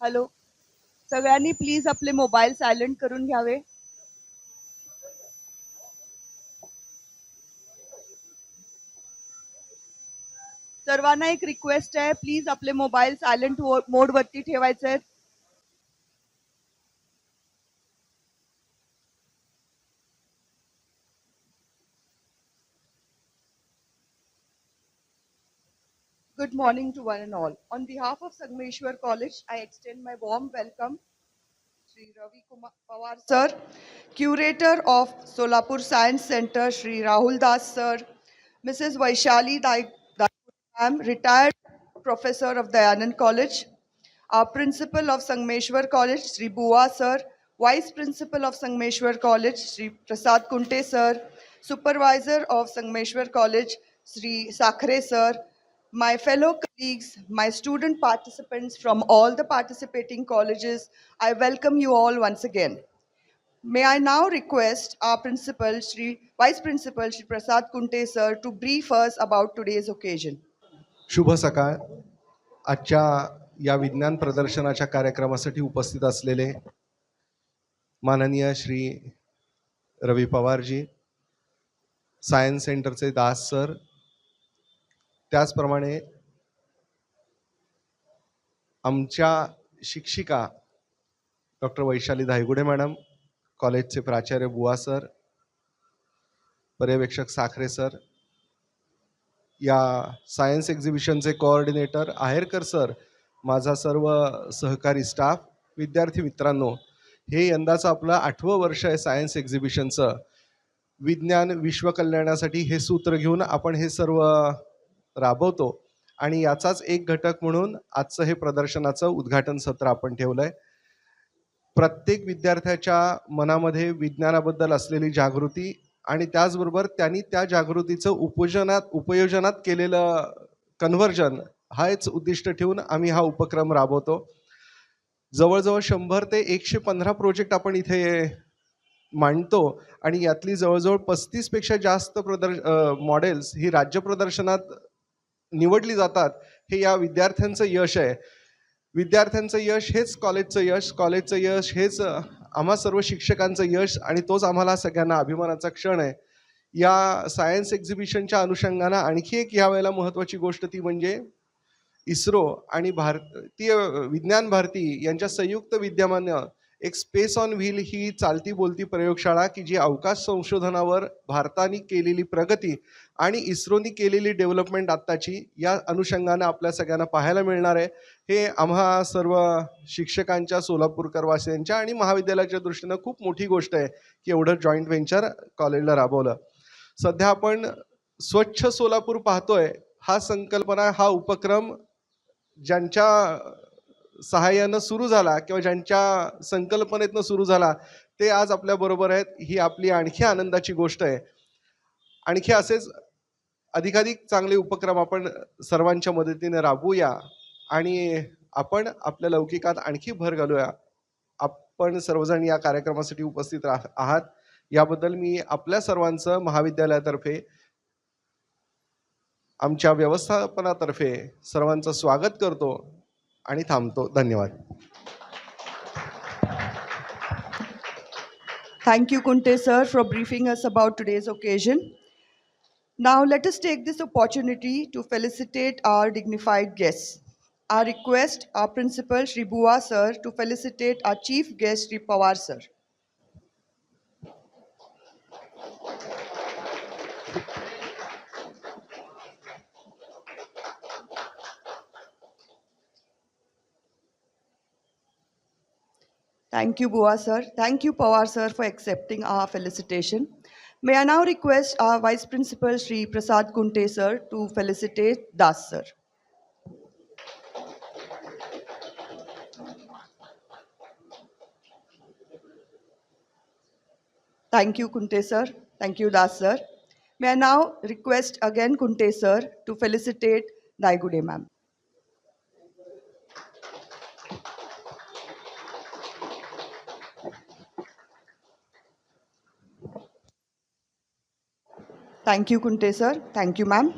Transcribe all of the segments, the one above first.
Hello. सगळ्यांनी please आपले mobile silent करून घ्यावे. सर्वांना एक रिक्वेस्ट आहे प्लीज आपले मोबाईल सायलेंट मोड वरती ठेवायचे आहेत Good morning to one and all. On behalf of Sangmeshwar College, I extend my warm welcome Sri Ravi Kumar Pawar sir, curator of Solapur Science Center, Sri Rahul Das sir, Mrs. Vaishali Dai, Dai ma'am, retired professor of Dayanand College, our principal of Sangmeshwar College, Sri Bua sir, vice principal of Sangmeshwar College, Sri Prasad Kunte sir, supervisor of Sangmeshwar College, Sri Sakhre sir, my fellow colleagues, my student participants from all the participating colleges, I welcome you all once again. May I now request our principal, Sri Vice Principal, Sri Prasad Kunte sir, to brief us about today's occasion. शुभ सकाळ आजच्या या विज्ञान प्रदर्शनाच्या कार्यक्रमासाठी उपस्थित असलेले माननीय श्री रवी पवारजी सायन्स सेंटरचे दास सर त्याचप्रमाणे आमच्या शिक्षिका डॉक्टर वैशाली धायगुडे मॅडम कॉलेजचे प्राचार्य बुवा सर पर्यवेक्षक साखरे सर या सायन्स एक्झिबिशनचे कोऑर्डिनेटर आहेरकर सर माझा सर्व सहकारी स्टाफ विद्यार्थी मित्रांनो हे यंदाचं आपलं आठवं वर्ष आहे सायन्स एक्झिबिशनचं. विज्ञान विश्वकल्याणासाठी हे सूत्र घेऊन आपण हे सर्व राबवतो. आणि याचाच एक घटक म्हणून आजचं हे प्रदर्शनाचं उद्घाटन सत्र आपण ठेवलं आहे प्रत्येक विद्यार्थ्याच्या मनामध्ये विज्ञानाबद्दल असलेली जागृती आणि त्याचबरोबर त्यांनी त्या जागृतीचं उपयोजनात उपयोजनात केलेलं कन्व्हर्जन हाच उद्दिष्ट ठेवून आम्ही हा उपक्रम राबवतो. जवळजवळ शंभर ते एकशे पंधरा प्रोजेक्ट आपण इथे मांडतो आणि यातली जवळजवळ पस्तीसपेक्षा जास्त प्रदर्श मॉडेल्स ही राज्य प्रदर्शनात निवडली जातात हे या विद्यार्थ्यांचं यश आहे. विद्यार्थ्यांचं यश हेच कॉलेजचं यश कॉलेजचं यश हेच आम्हा सर्व शिक्षकांचं यश आणि तोच आम्हाला सगळ्यांना अभिमानाचा क्षण आहे. या सायन्स एक्झिबिशनच्या अनुषंगानं आणखी एक यावेळेला महत्त्वाची गोष्ट ती म्हणजे इस्रो आणि भारतीय विज्ञान भारती यांच्या संयुक्त विद्यमानं एक स्पेस ऑन व्हील ही चालती बोलती प्रयोगशाळा की जी अवकाश संशोधनावर भारताने केलेली प्रगती आणि इस्रोनी केलेली डेव्हलपमेंट आत्ताची या अनुषंगानं आपल्या सगळ्यांना पाहायला मिळणार आहे. हे आम्हा सर्व शिक्षकांच्या सोलापूरकर वासियांच्या आणि महाविद्यालयाच्या दृष्टीनं खूप मोठी गोष्ट आहे की एवढं जॉईंट व्हेंचर कॉलेजला राबवलं. सध्या आपण स्वच्छ सोलापूर पाहतोय. हा संकल्पना हा उपक्रम ज्यांच्या सहाय्यानं सुरू झाला किंवा ज्यांच्या संकल्पनेतनं सुरू झाला ते आज आपल्याबरोबर आहेत. ही आपली आणखी आनंदाची गोष्ट आहे. आणखी असेच अधिकाधिक चांगले उपक्रम आपण सर्वांच्या मदतीने राबवूया आणि आपण आपल्या लौकिकात आणखी भर घालूया. आपण सर्वजण या कार्यक्रमासाठी उपस्थित राह आहात. याबद्दल मी आपल्या सर्वांचं महाविद्यालयातर्फे आमच्या व्यवस्थापनातर्फे सर्वांचं स्वागत करतो. आणि थांबतो धन्यवाद Thank you, Kunte sir, for briefing us about today's occasion. Now, let us take this opportunity to felicitate our dignified guests. Our request our principal, Shri Bua sir, to felicitate our chief guest, Shri Pawar sir. Thank you, Bua sir. Thank you, Pawar sir, for accepting our felicitation. May I now request our Vice Principal, Sri Prasad Kunte sir, to felicitate Das sir. Thank you, Kunte sir. Thank you, Das sir. May I now request again Kunte sir to felicitate Daigude ma'am. Thank you, Kunte sir. Thank you, ma'am.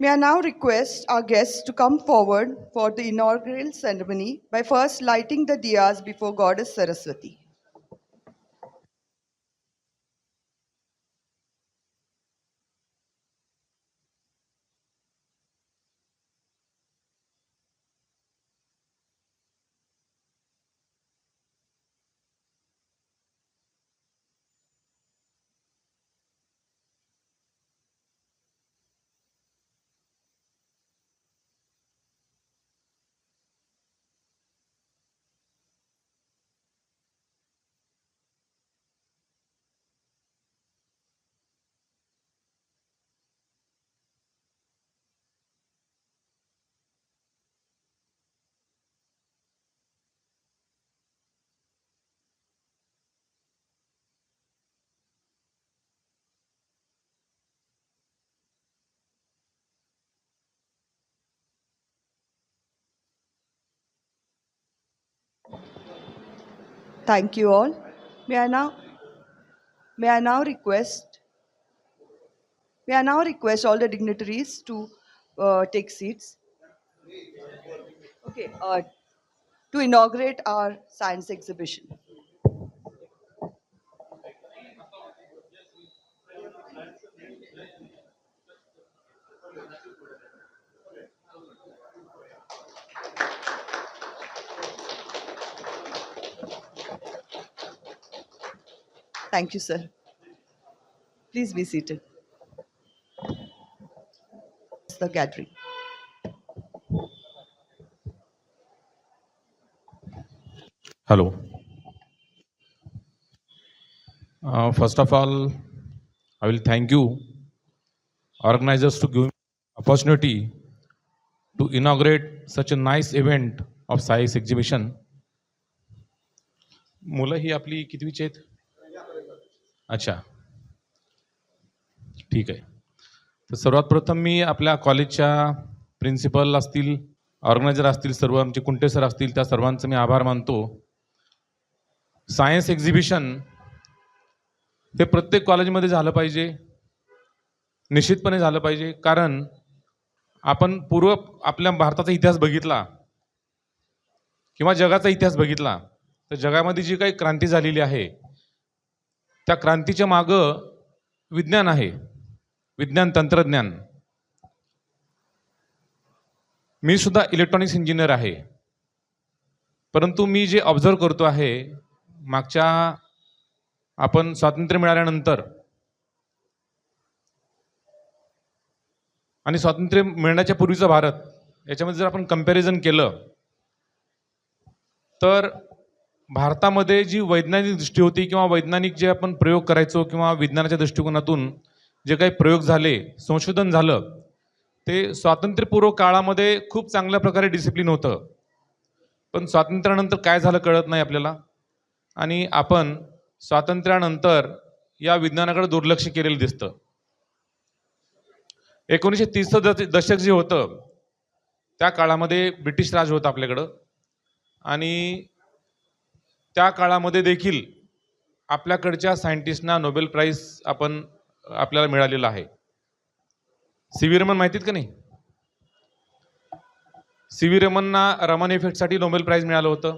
May I now request our guests to come forward for the inaugural ceremony by first lighting the diyas before Goddess Saraswati. Thank you all. May I now, may I now request, may I now request all the dignitaries to uh, take seats? Okay, uh, to inaugurate our science exhibition. Thank you, sir. Please be seated. The gathering. Hello. Uh, first of all, I will thank you, organizers, to give me opportunity to inaugurate such a nice event of science exhibition. मुलं ही आपली कितवीची आहेत अच्छा. ठीक आहे. तर सर्वात प्रथम मी आपल्या कॉलेजच्या प्रिन्सिपल असतील ऑर्गनायझर असतील सर्व आमचे कुंटे सर असतील त्या सर्वांचं मी आभार मानतो. सायन्स एक्झिबिशन हे प्रत्येक कॉलेजमध्ये झालं पाहिजे. निश्चितपणे झालं पाहिजे. कारण आपण पूर्व आपल्या भारताचा इतिहास बघितला किंवा जगाचा इतिहास बघितला तर जगामध्ये जी काही क्रांती झालेली आहे त्या क्रांतीच्या मागं विज्ञान आहे. विज्ञान तंत्रज्ञान. मी सुद्धा इलेक्ट्रॉनिक्स इंजिनियर आहे. परंतु मी जे ऑब्झर्व करतो आहे मागच्या आपण स्वातंत्र्य मिळाल्यानंतर आणि स्वातंत्र्य मिळण्याच्या पूर्वीचा भारत याच्यामध्ये जर आपण कंपॅरिझन केलं तर भारतामध्ये जी वैज्ञानिक दृष्टी होती किंवा वैज्ञानिक जे आपण प्रयोग करायचो किंवा विज्ञानाच्या दृष्टिकोनातून जे काही प्रयोग झाले संशोधन झालं ते स्वातंत्र्यपूर्व काळामध्ये खूप चांगल्या प्रकारे डिसिप्लिन होतं. पण स्वातंत्र्यानंतर काय झालं कळत नाही आपल्याला? आणि आपण स्वातंत्र्यानंतर या विज्ञानाकडे दुर्लक्ष केलेलं दिसतं. एकोणीसशे तीसचं दश दशक जे होतं त्या काळामध्ये ब्रिटिश राज होतं आपल्याकडं. आणि त्या काळामध्ये देखील आपल्याकडच्या सायंटिस्टना नोबेल प्राईज आपण आपल्याला मिळालेला आहे. सी व्ही रमन माहितीत का नाही? सी व्ही रमनना रमन इफेक्टसाठी नोबेल प्राईज मिळालं होतं.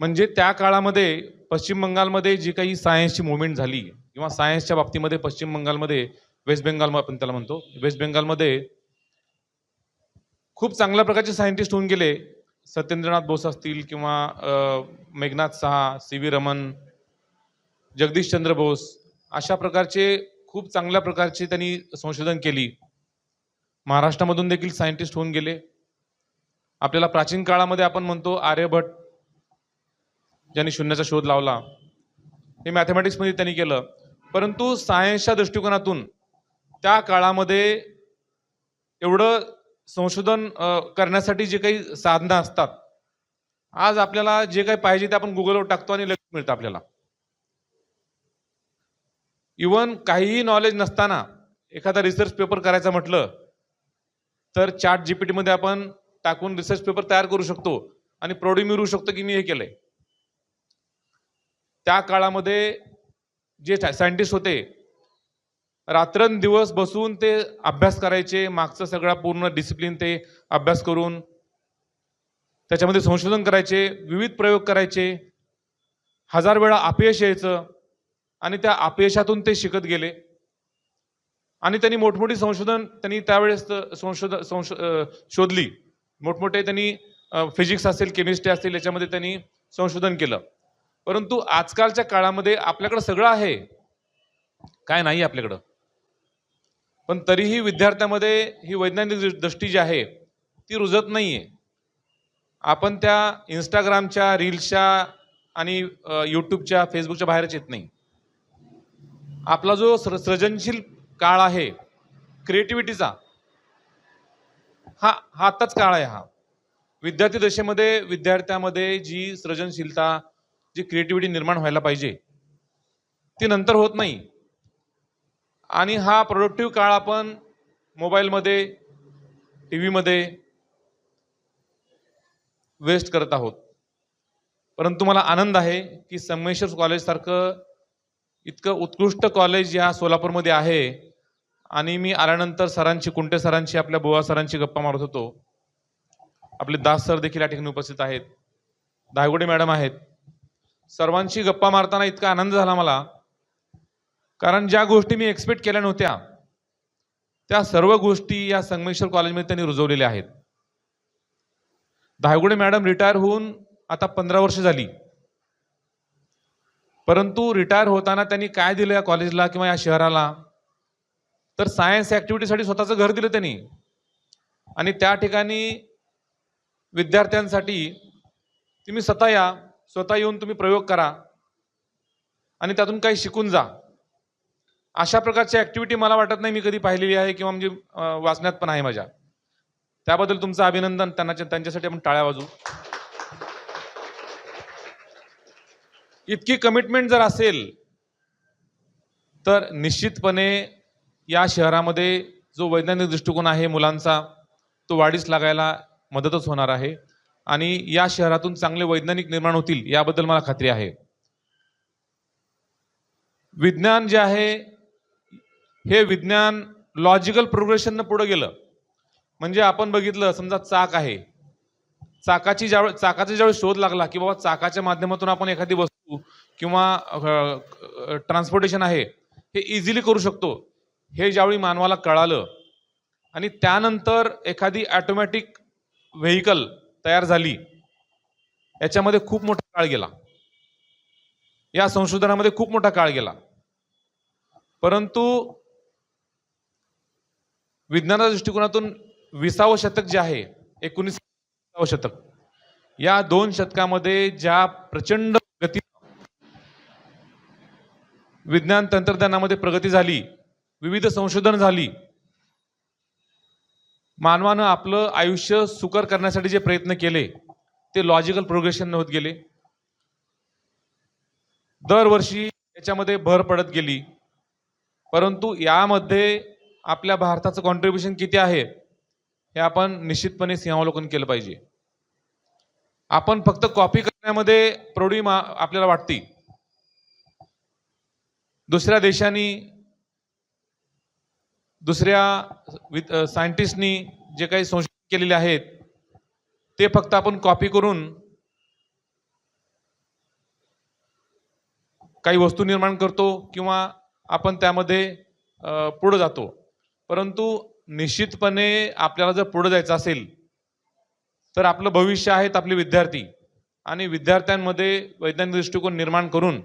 म्हणजे त्या काळामध्ये पश्चिम बंगालमध्ये जी काही सायन्सची मुवमेंट झाली किंवा सायन्सच्या बाबतीमध्ये पश्चिम बंगालमध्ये वेस्ट बेंगाल आपण त्याला म्हणतो वेस्ट बेंगालमध्ये खूप चांगल्या प्रकारचे सायंटिस्ट होऊन गेले. सत्येंद्रनाथ बोस असतील किंवा मेघनाथ सहा सी व्ही रमन जगदीश चंद्र बोस अशा प्रकारचे खूप चांगल्या प्रकारचे त्यांनी संशोधन केली. महाराष्ट्रामधून देखील सायंटिस्ट होऊन गेले. आपल्याला प्राचीन काळामध्ये आपण म्हणतो आर्यभट ज्यांनी शून्याचा शोध लावला. हे मॅथमॅटिक्समध्ये त्यांनी केलं. परंतु सायन्सच्या दृष्टिकोनातून त्या काळामध्ये एवढं संशोधन करण्यासाठी जे काही साधनं असतात आज आपल्याला जे काही पाहिजे ते आपण गुगलवर टाकतो आणि लगेच मिळतं आपल्याला. इवन काहीही नॉलेज नसताना एखादा रिसर्च पेपर करायचा म्हटलं तर चार्ट जीपीटीमध्ये आपण टाकून रिसर्च पेपर तयार करू शकतो आणि प्रौढी मिळवू शकतो की मी हे केलंय. त्या काळामध्ये जे सायंटिस्ट होते रात्रंदिवस बसून ते अभ्यास करायचे मागचा सगळा पूर्ण डिसिप्लिन ते अभ्यास करून त्याच्यामध्ये संशोधन करायचे विविध प्रयोग करायचे हजार वेळा अपयश यायचं आणि त्या अपयशातून ते शिकत गेले. आणि त्यांनी मोठमोठी संशोधन त्यांनी त्यावेळेस संशोध संशो शोधली. मोठमोठे त्यांनी फिजिक्स असेल केमिस्ट्री असेल याच्यामध्ये त्यांनी संशोधन केलं. परंतु आजकालच्या काळामध्ये आपल्याकडं सगळं आहे. काय नाही आपल्याकडं. पण तरीही विद्यार्थ्यामध्ये ही वैज्ञानिक दृ- दृष्टी जी आहे ती रुजत नाही आहे आपण त्या इंस्टाग्रामच्या रील्सच्या आणि यूट्यूबच्या फेसबुकच्या बाहेरच येत नाही. आपला जो सृ सृजनशील काळ आहे क्रिएटिव्हिटीचा हा हा आत्ताच काळ आहे हा. विद्यार्थी दशेमध्ये विद्यार्थ्यामध्ये जी सृजनशीलता जी क्रिएटिव्हिटी निर्माण व्हायला पाहिजे ती नंतर होत नाही. आणि हा प्रोडक्टिव्ह काळ आपण मोबाईलमध्ये टी व्हीमध्ये वेस्ट करत आहोत. परंतु मला आनंद आहे की संगमेश्वर कॉलेजसारखं इतकं उत्कृष्ट कॉलेज या सोलापूरमध्ये आहे. आणि मी आल्यानंतर सरांची कुंटे सरांची आपल्या बुवा सरांची गप्पा मारत होतो. आपले दास सर देखील या ठिकाणी उपस्थित आहेत. धायगुडे मॅडम आहेत. सर्वांशी गप्पा मारताना इतका आनंद झाला मला कारण ज्या गोष्टी मी एक्सपेक्ट केल्या नव्हत्या त्या सर्व गोष्टी या संगमेश्वर कॉलेजमध्ये त्यांनी रुजवलेल्या आहेत. धायगुडे मॅडम रिटायर होऊन आता पंधरा वर्ष झाली. परंतु रिटायर होताना त्यांनी काय दिलं या कॉलेजला किंवा या शहराला? तर सायन्स ॲक्टिव्हिटीसाठी स्वतःचं घर दिलं त्यांनी. आणि त्या ठिकाणी विद्यार्थ्यांसाठी तुम्ही स्वतः या स्वतः येऊन तुम्ही प्रयोग करा. आणि त्यातून काही शिकून जा. अशा प्रकारची ॲक्टिव्हिटी मला वाटत नाही मी कधी पाहिलेली आहे किंवा म्हणजे वाचण्यात पण आहे माझ्या. त्याबद्दल तुमचं अभिनंदन त्यांना त्यांच्यासाठी आपण टाळ्या वाजू इतकी कमिटमेंट जर असेल तर निश्चितपणे या शहरामध्ये जो वैज्ञानिक दृष्टिकोन आहे मुलांचा तो वाढीस लागायला मदतच होणार आहे. आणि या शहरातून चांगले वैज्ञानिक निर्माण होतील याबद्दल मला खात्री आहे. विज्ञान जे आहे हे विज्ञान लॉजिकल प्रोग्रेशननं पुढे गेलं. म्हणजे आपण बघितलं समजा चाक आहे. चाकाची ज्यावेळेस चाकाचा ज्यावेळेस शोध लागला की बाबा चाकाच्या माध्यमातून आपण एखादी वस्तू किंवा ट्रान्सपोर्टेशन आहे हे इझिली करू शकतो. हे ज्यावेळी मानवाला कळालं आणि त्यानंतर एखादी ॲटोमॅटिक व्हेकल तयार झाली याच्यामध्ये खूप मोठा काळ गेला. या संशोधनामध्ये खूप मोठा काळ गेला. परंतु विज्ञानाच्या दृष्टिकोनातून विसावं शतक जे आहे एकोणीसावं शतक या दोन शतकामध्ये ज्या प्रचंड गती विज्ञान तंत्रज्ञानामध्ये प्रगती झाली विविध संशोधन झाली मानवानं आपलं आयुष्य सुकर करण्यासाठी जे प्रयत्न केले ते लॉजिकल प्रोग्रेशन होत गेले. दरवर्षी याच्यामध्ये भर पडत गेली. परंतु यामध्ये आपल्या भारताचं कॉन्ट्रीब्युशन किती आहे हे आपण निश्चितपणे सिंहावलोकन केलं पाहिजे. आपण फक्त कॉपी करण्यामध्ये प्रौढी मा- आपल्याला वाटते. दुसऱ्या देशांनी दुसऱ्या सायंटिस्टनी जे काही संशोधन केलेले आहेत ते फक्त आपण कॉपी करून काही वस्तू निर्माण करतो किंवा आपण त्यामध्ये पुढं जातो. परंतु निश्चितपणे आपल्याला जर पुढं जायचं असेल तर आपलं भविष्य आहेत आपले विद्यार्थी. आणि विद्यार्थ्यांमध्ये वैज्ञानिक दृष्टिकोन निर्माण करून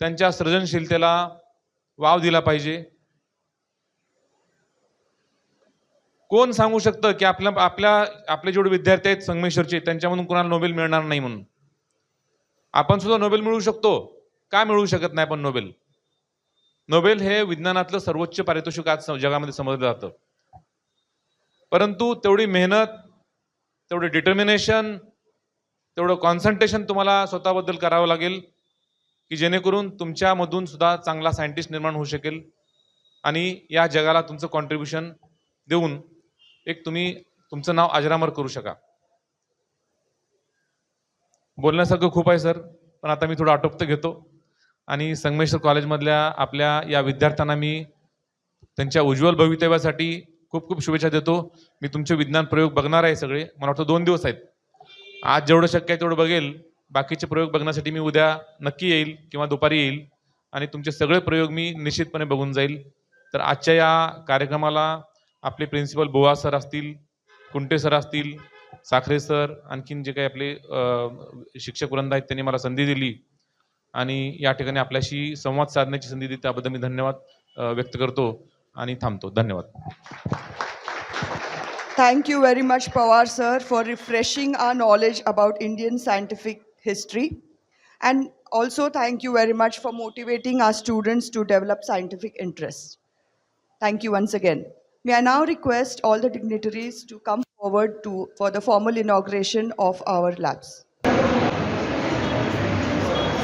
त्यांच्या सृजनशीलतेला वाव दिला पाहिजे. कोण सांगू शकतं की आपल्या आपल्या आपले जेवढे विद्यार्थी आहेत संगमेश्वरचे त्यांच्यामधून कोणाला नोबेल मिळणार नाही म्हणून? आपण सुद्धा नोबेल मिळू शकतो. का मिळवू शकत नाही आपण नोबेल? नोबेल हे विज्ञानातलं सर्वोच्च पारितोषिक आज जगामध्ये समजलं जातं. परंतु तेवढी मेहनत तेवढं डिटर्मिनेशन तेवढं कॉन्सन्ट्रेशन तुम्हाला स्वतःबद्दल करावं लागेल की जेणेकरून तुमच्यामधून सुद्धा चांगला सायंटिस्ट निर्माण होऊ शकेल आणि या जगाला तुमचं कॉन्ट्रीब्युशन देऊन एक तुम्ही तुमचं नाव अजरामर करू शका. बोलण्यासारखं खूप आहे सर पण आता मी थोडं आटोपतं घेतो. आणि संगमेश्वर कॉलेजमधल्या आपल्या या विद्यार्थ्यांना मी त्यांच्या उज्ज्वल भवितव्यासाठी खूप खूप शुभेच्छा देतो. मी तुमचे विज्ञान प्रयोग बघणार आहे सगळे. मला वाटतं दोन दिवस आहेत. आज जेवढं शक्य आहे तेवढं बघेल. बाकीचे प्रयोग बघण्यासाठी मी उद्या नक्की येईल किंवा दुपारी येईल. आणि तुमचे सगळे प्रयोग मी निश्चितपणे बघून जाईल. तर आजच्या या कार्यक्रमाला आपले प्रिन्सिपल बोवा सर असतील कुंटे सर असतील साखरे सर आणखीन जे काही आपले शिक्षक वृंद आहेत त्यांनी मला संधी दिली. आणि या ठिकाणी आपल्याशी संवाद साधण्याची संधी दिली त्याबद्दल मी धन्यवाद व्यक्त करतो आणि थांबतो. धन्यवाद. Thank you very much Pawar sir for refreshing our knowledge about Indian scientific history and also thank you very much for motivating our students to develop scientific interest thank you once again me I now request all the dignitaries to come forward to for the formal inauguration of our labs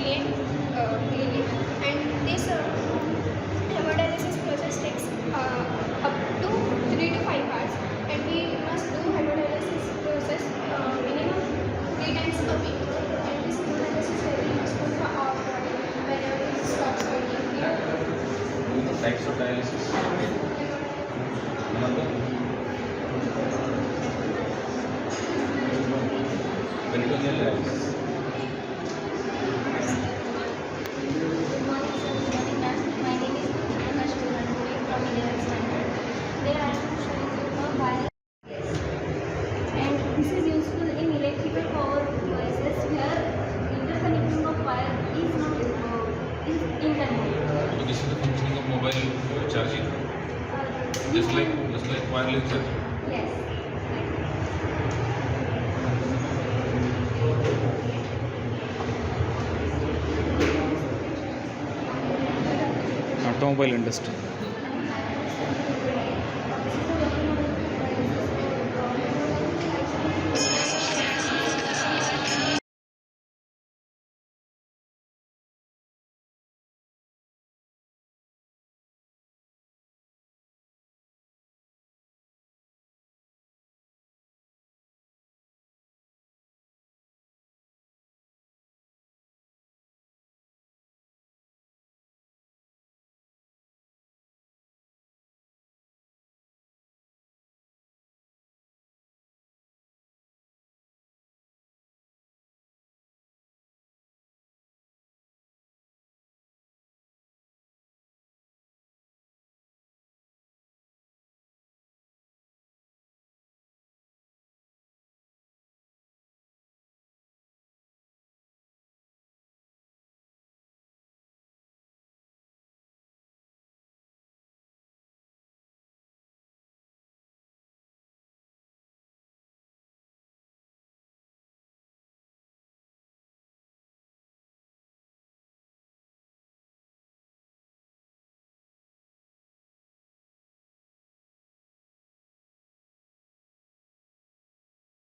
घेतली automobile industry